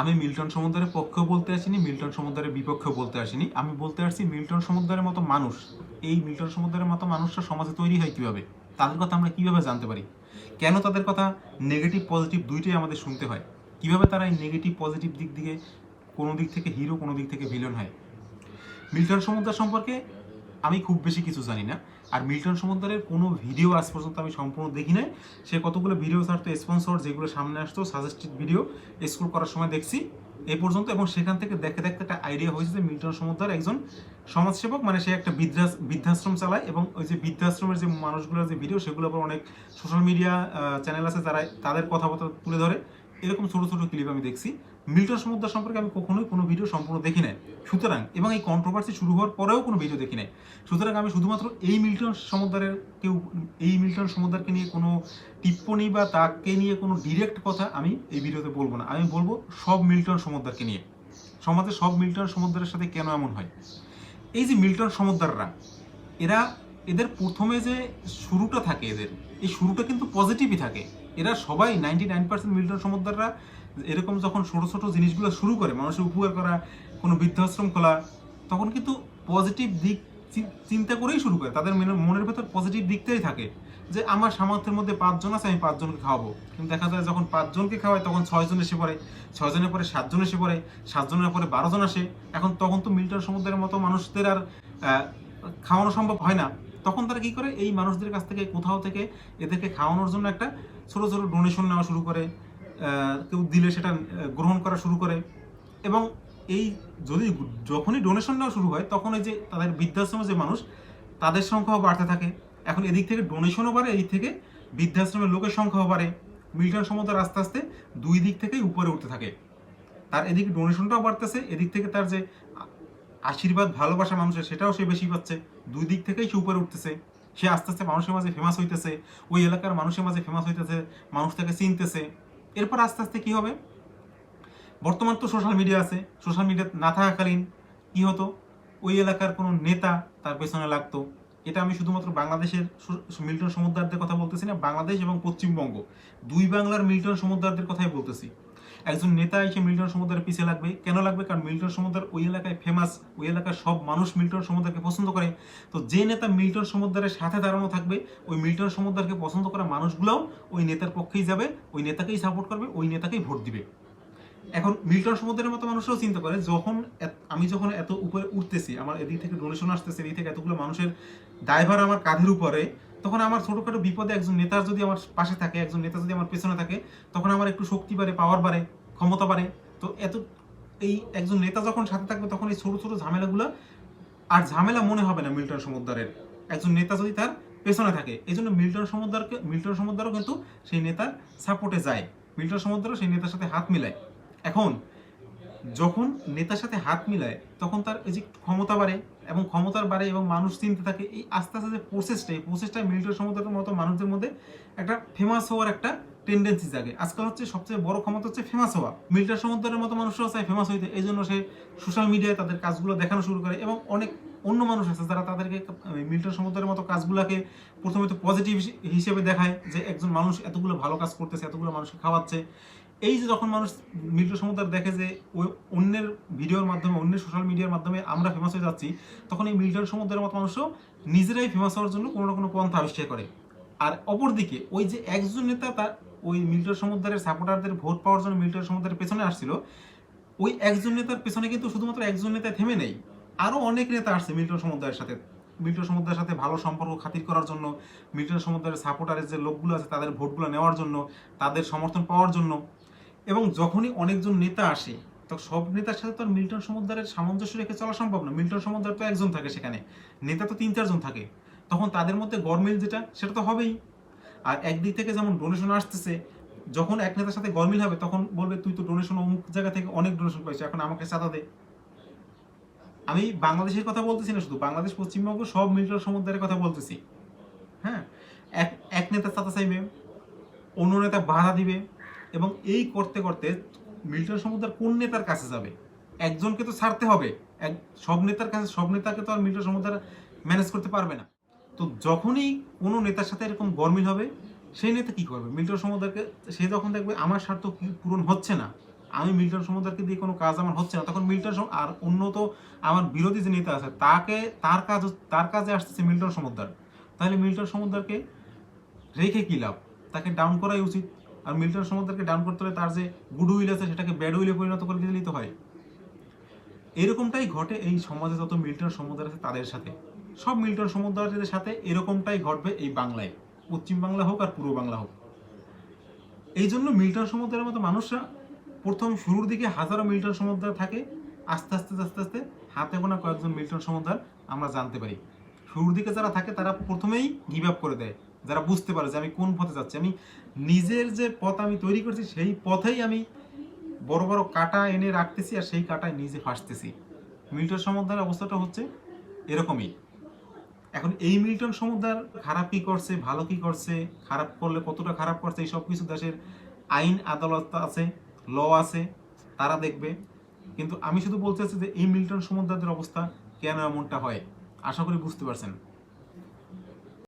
আমি মিল্টন সমুদ্রের পক্ষেও বলতে আসিনি, মিল্টন সমুদ্রের বিপক্ষেও বলতে আসিনি। আমি বলতে আসছি মিল্টন সমুদ্রের মতো মানুষ। এই মিল্টন সমুদ্রের মতো মানুষরা সমাজে তৈরি হয় কীভাবে? তাদের কথা আমরা কীভাবে জানতে পারি? কেন তাদের কথা নেগেটিভ পজিটিভ দুইটাই আমাদের শুনতে হয়? কীভাবে তারা এই নেগেটিভ পজিটিভ দিক দিকে কোনো দিক থেকে হিরো কোনো দিক থেকে ভিলেন হয়? মিল্টন সমুদ্র সম্পর্কে আমি খুব বেশি কিছু জানি না। আর মিল্টন সমুদ্রের কোনো ভিডিও আজ পর্যন্ত আমি সম্পূর্ণ দেখি নাই। সে কতগুলো ভিডিও ছাড়তো স্পন্সর যেগুলো সামনে আসতো সাজেস্টেড ভিডিও স্ক্রোল করার সময় দেখছি। এই পর্যন্ত এবং সেখান থেকে দেখতে দেখতে একটা আইডিয়া হয়েছে যে মিল্টন সমুদ্র একজন সমাজসেবক মানে সে একটা বৃদ্ধাস, বৃদ্ধাশ্রম চালায় এবং ওই যে বৃদ্ধাশ্রমের যে মানুষগুলোর যে ভিডিও সেগুলো আবার অনেক সোশ্যাল মিডিয়া চ্যানেল আছে যারা তাদের কথাবার্তা তুলে ধরে। এরকম ছোটো ছোটো ক্লিপ আমি দেখছি। মিল্টন সমুদ্র সম্পর্কে আমি কখনোই কোনো ভিডিও সম্পূর্ণ দেখি নাই। সুতরাং, এবং এই কন্ট্রোভার্সি শুরু হওয়ার পরেও কোনো ভিডিও দেখি নাই। সুতরাং আমি শুধুমাত্র এই মিল্টন সমুদ্রের কেউ, এই মিল্টন সমুদ্রকে নিয়ে কোনো টিপ্পণী বা তাকে নিয়ে কোনো ডিরেক্ট কথা আমি এই ভিডিওতে বলব না। আমি বলব সব মিল্টন সমুদ্রকে নিয়ে। সমাজে সব মিল্টন সমুদ্রের সাথে কেন এমন হয়? এই যে মিল্টন সমুদ্ররা, এরা, এদের প্রথমে যে শুরুটা থাকে এদের, এই শুরুটা কিন্তু পজিটিভই থাকে। এরা সবাই নাইনটি নাইন পার্সেন্ট মিল্টন সমুদ্ররা এরকম যখন ছোট ছোট জিনিসগুলো শুরু করে, মানুষের উপকার করা, কোনো বৃদ্ধাশ্রম খোলা, তখন কিন্তু পজিটিভ দিক চিন্তা করেই শুরু করে। তাদের মনে- মনের ভেতর পজিটিভ দিকটাই থাকে যে, আমার সামর্থ্যের মধ্যে পাঁচজন আছে, আমি পাঁচজনকে খাওয়াবো। কিন্তু দেখা যায় যখন পাঁচজনকে খাওয়ায়, তখন ছয়জন এসে পড়ে, ছয়জনের পরে সাতজন এসে পড়ে, সাতজনের পরে বারোজন আসে। এখন তখন তো মিল্টন সমুদ্রের মতো মানুষদের আর খাওয়ানো সম্ভব হয় না। তখন তারা কি করে, এই মানুষদের কাছ থেকে, কোথাও থেকে এদেরকে খাওয়ানোর জন্য একটা ছোটো ছোটো ডোনেশন নেওয়া শুরু করে। কেউ দিলে সেটা গ্রহণ করা শুরু করে। এবং এই যদি যখনই ডোনেশন নেওয়া শুরু হয়, তখন এই যে তাদের বৃদ্ধাশ্রমে যে মানুষ, তাদের সংখ্যাও বাড়তে থাকে। এখন এদিক থেকে ডোনেশনও বাড়ে, এদিক থেকে বৃদ্ধাশ্রমের লোকের সংখ্যাও বাড়ে। মিল্টন সমতার আস্তে আস্তে দুই দিক থেকেই উপরে উঠতে থাকে। তার এদিকে ডোনেশনটাও বাড়তেছে, এদিক থেকে তার যে আশীর্বাদ, ভালোবাসা মানুষের, সেটাও সে বেশি পাচ্ছে। দুই দিক থেকেই সে উপরে উঠতেছে। সে আস্তে আস্তে মানুষের মাঝে ফেমাস হইতেছে। ওই এলাকার মানুষের মাঝে ফেমাস হইতেছে মানুষ তাকে চিনতেছে। এরপর আস্তে আস্তে কী হবে? বর্তমান তো সোশ্যাল মিডিয়া আছে। সোশ্যাল মিডিয়া না থাকাকালীন কী হতো? ওই এলাকার কোনো নেতা তার পেছনে লাগতো। এটা আমি শুধুমাত্র বাংলাদেশের মিল্টন সমুদ্রদের কথা বলতেছি না, বাংলাদেশ এবং পশ্চিমবঙ্গ। দুই বাংলার মিল্টন সমুদ্রদের কথাই বলতেছি। একজন নেতা এসে মিল্টন সমুদ্রের পিছে লাগবে। কেন লাগবে? কারণ মিল্টন সমুদ্র ওই এলাকায় ফেমাস ওই এলাকার সব মানুষ মিল্টন সমুদ্রকে পছন্দ করে। তো যে নেতা মিল্টন সমুদ্রের সাথে দাঁড়ানো থাকবে, ওই মিল্টন সমুদ্রকে পছন্দ করা মানুষগুলোও ওই নেতার পক্ষেই যাবে, ওই নেতাকেই সাপোর্ট করবে, ওই নেতাকেই ভোট দিবে। এখন মিল্টন সমুদ্রের মতো মানুষরাও চিন্তা করে, যখন আমি যখন এত উপরে উঠতেছি, আমার এদিক থেকে ডোনেশন আসতেছে, এদিক থেকে এতগুলো মানুষের ড্রাইভার আমার কাঁধের উপরে তখন আমার ছোটখাটো বিপদে একজন নেতার যদি আমার পাশে থাকে, একজন নেতা যদি আমার পেছনে থাকে, তখন আমার একটু শক্তি বাড়ে পাওয়ার বাড়ে, ক্ষমতা বাড়ে। তো এত, এই একজন নেতা যখন সাথে থাকবে, তখন এই ছোটো ছোটো ঝামেলাগুলো, আর ঝামেলা মনে হবে না মিল্টন সমুদ্রের একজন নেতা যদি তার পেছনে থাকে এই জন্য মিল্টন সমুদ্রকে মিল্টন সমুদ্রও কিন্তু সেই নেতার সাপোর্টে যায়। মিল্টন সমুদ্র সেই নেতার সাথে হাত মিলায়। এখন যখন নেতার সাথে হাত মিলায় তখন তার এই যে ক্ষমতা বাড়ে এবং ক্ষমতার বাড়ে এবং মানুষ চিনতে থাকে এই আস্তে আস্তে যে প্রসেসটা এই প্রসেসটা মিল্টন সমুদ্রের মতো মানুষদের মধ্যে একটা ফেমাস হওয়ার একটা টেন্ডেন্সি জাগে। আজকাল হচ্ছে সবচেয়ে বড় ক্ষমতা হচ্ছে ফেমাস হওয়া। মিল্টন সমুদ্রের মতো মানুষরাও চায় ফেমাস হইতে। এই জন্য সে সোশ্যাল মিডিয়ায় তাদের কাজগুলো দেখানো শুরু করে এবং অনেক অন্য মানুষ আছে যারা তাদেরকে আহ, মিল্টন সমুদ্রের মতো কাজগুলোকে প্রথমে তো পজিটিভ হিসেবে দেখায় যে একজন মানুষ এতগুলো ভালো কাজ করতেছে এতগুলো মানুষকে খাওয়াচ্ছে। এই যে যখন মানুষ মিল্টন সমুদ্র দেখে যে ওই অন্যের ভিডিওর মাধ্যমে, অন্যের সোশ্যাল মিডিয়ার মাধ্যমে আমরা ফেমাস হয়ে যাচ্ছি, তখন এই মিল্টন সমুদ্রের মতো মানুষও নিজেরাই ফেমাস হওয়ার জন্য কোনো না কোনো পন্থা আবিষ্কার করে। আর অপরদিকে ওই যে একজন নেতা তার ওই মিল্টন সমুদ্রের সাপোর্টারদের ভোট পাওয়ার জন্য মিল্টন সমুদ্রের পেছনে আসছিল, ওই একজন নেতার পেছনে কিন্তু শুধুমাত্র একজন নেতা থেমে নেই আরও অনেক নেতা আসছে মিল্টন সমুদ্রের সাথে। মিল্টন সমুদ্রের সাথে ভালো সম্পর্ক খাতির করার জন্য, মিল্টন সমুদ্রের সাপোর্টারের যে লোকগুলো আছে তাদের ভোটগুলো নেওয়ার জন্য, তাদের সমর্থন পাওয়ার জন্য এবং যখনই অনেকজন নেতা আসে তখন সব নেতার সাথে তো মিল্টন সমুদ্রের সামঞ্জস্য রেখে চলা সম্ভব না। মিল্টন সমুদ্রের তো একজন থাকে সেখানে। নেতা তো তিন, চারজন থাকে। তখন তাদের মধ্যে গরমিল যেটা, সেটা তো হবেই। আর একদিক থেকে যেমন ডোনেশন আসতেছে, যখন এক নেতার সাথে গরমিল হবে, তখন বলবে, তুই তো ডোনেশন অমুক জায়গা থেকে অনেক ডোনেশন পাইছিস এখন আমাকে চাঁদা দে। আমি বাংলাদেশের কথা বলতেছি না শুধু, বাংলাদেশ, পশ্চিমবঙ্গ সব মিল্টন সমুদ্রের কথা বলতেছি। হ্যাঁ? এক এক নেতা চাঁদা চাইবে, অন্য নেতা বাধা দিবে। এবং এই করতে করতে মিল্টন সমুদ্র কোন নেতার কাছে যাবে? একজনকে তো ছাড়তে হবে। এক, সব নেতার কাছে, সব নেতাকে তো আর মিল্টন সমুদ্র ম্যানেজ করতে পারবে না। তো যখনই কোনো নেতার সাথে এরকম গরমিল হবে, সেই নেতা কি করবে? মিল্টন সমুদ্রকে, সে যখন দেখবে, আমার স্বার্থ কি পূরণ হচ্ছে না? আমি মিল্টন সমুদ্রকে দিয়ে কোনো কাজ আমার হচ্ছে না। তখন মিল্টন আর অন্য তো আমার বিরোধী যে নেতা আছে, তাকে, তার কাজ তার কাজে আসতেছে মিল্টন সমুদ্র। তাহলে মিল্টন সমুদ্রকে রেখে কি লাভ? তাকে ডাউন করাই উচিত। আর মিল্টন সমুদ্রকে ডাউন করতে হলে তার যে গুড উইল আছে, সেটাকে ব্যাড উইলে পরিণত করে দিলেই তো হয়। এরকমটাই ঘটে এই সমাজে যত মিল্টন সমুদ্র আছে তাদের সাথে। সব মিল্টন সমুদ্রের সাথে এরকমটাই ঘটবে এই বাংলায়। পশ্চিম বাংলা হোক আর পূর্ব বাংলা হোক। এই জন্য মিল্টন সমুদ্রের মতো মানুষরা প্রথম শুরুর দিকে হাজারো মিল্টন সমুদ্র থাকে, আস্তে আস্তে আস্তে আস্তে হাতে গোনা কয়েকজন মিল্টন সমুদ্র আমরা জানতে পারি। শুরুর দিকে যারা থাকে তারা প্রথমেই গিভ আপ করে দেয়। যারা বুঝতে পারে যে আমি কোন পথে যাচ্ছি, আমি নিজের যে পথ আমি তৈরি করছি, সেই পথেই আমি বড় বড় কাটা এনে রাখতেছি আর সেই কাটায় নিজে ফাঁসতেছি। মিল্টন সমুদ্রের অবস্থাটা হচ্ছে এরকমই। এখন এই মিল্টন সমুদ্র খারাপ কি করছে, ভালো কি করছে, খারাপ করলে কতটা খারাপ করছে, এই সব কিছু দেশের আইন, আদালত আছে, ল আছে, তারা দেখবে। কিন্তু আমি শুধু বলতে চাচ্ছি যে এই মিল্টন সমুদ্রের অবস্থা কেন এমনটা হয়? আশা করি বুঝতে পারছেন।